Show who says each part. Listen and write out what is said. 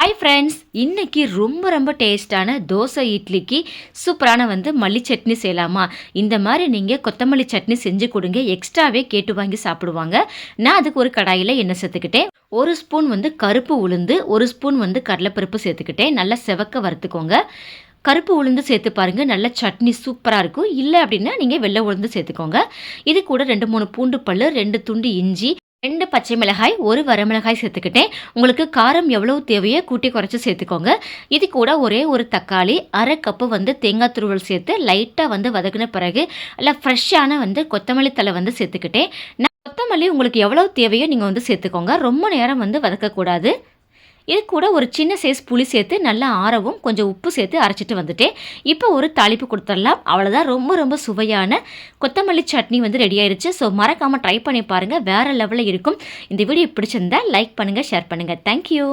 Speaker 1: Hi friends இன்னைக்கு ரொம்ப ரொம்ப டேஸ்டான தோசை இட்லிக்கு சூப்பரான வந்து மல்லி சட்னி செய்யலாமா? இந்த மாதிரி நீங்கள் கொத்தமல்லி சட்னி செஞ்சு கொடுங்க எக்ஸ்ட்ராவே கேட்டு வாங்கி சாப்பிடுவாங்க. நான் அதுக்கு ஒரு கடாயில் எண்ணெய் சேர்த்துக்கிட்டேன். ஒரு ஸ்பூன் வந்து கருப்பு உளுந்து ஒரு ஸ்பூன் வந்து கடலைப்பருப்பு சேர்த்துக்கிட்டேன். நல்லா செவக்க வறுத்துக்கோங்க. கருப்பு உளுந்து சேர்த்து பாருங்கள் நல்ல சட்னி சூப்பராக இருக்கும். இல்லை அப்படின்னா நீங்கள் வெள்ளை உளுந்து சேர்த்துக்கோங்க. இது கூட ரெண்டு மூணு பூண்டு பல் ரெண்டு துண்டு இஞ்சி ரெண்டு பச்சை மிளகாய் ஒரு வரமிளகாய் சேர்த்துக்கிட்டேன். உங்களுக்கு காரம் எவ்வளவு தேவையோ கூட்டி குறைச்சி சேர்த்துக்கோங்க. இது கூட ஒரே ஒரு தக்காளி அரை கப்பு வந்து தேங்காய் துருவல் சேர்த்து லைட்டாக வந்து வதக்கின பிறகு நல்லா ஃப்ரெஷ்ஷான வந்து கொத்தமல்லி தலை வந்து சேர்த்துக்கிட்டேன். நான் கொத்தமல்லி உங்களுக்கு எவ்வளோ தேவையோ நீங்கள் வந்து சேர்த்துக்கோங்க. ரொம்ப நேரம் வந்து வதக்கக்கூடாது. இது கூட ஒரு சின்ன சைஸ் புளி சேர்த்து நல்லா ஆறவும் கொஞ்சம் உப்பு சேர்த்து அரைச்சிட்டு வந்துட்டேன். இப்போ ஒரு தாளிப்பு கொடுத்துடலாம். அவ்வளோதான் ரொம்ப ரொம்ப சுவையான கொத்தமல்லி சட்னி வந்து ரெடி ஆயிடுச்சு ஸோ மறக்காமல் ட்ரை பண்ணி பாருங்கள் வேறு லெவலில் இருக்கும். இந்த வீடியோ பிடிச்சிருந்தா லைக் பண்ணுங்கள் ஷேர் பண்ணுங்கள் தேங்க்யூ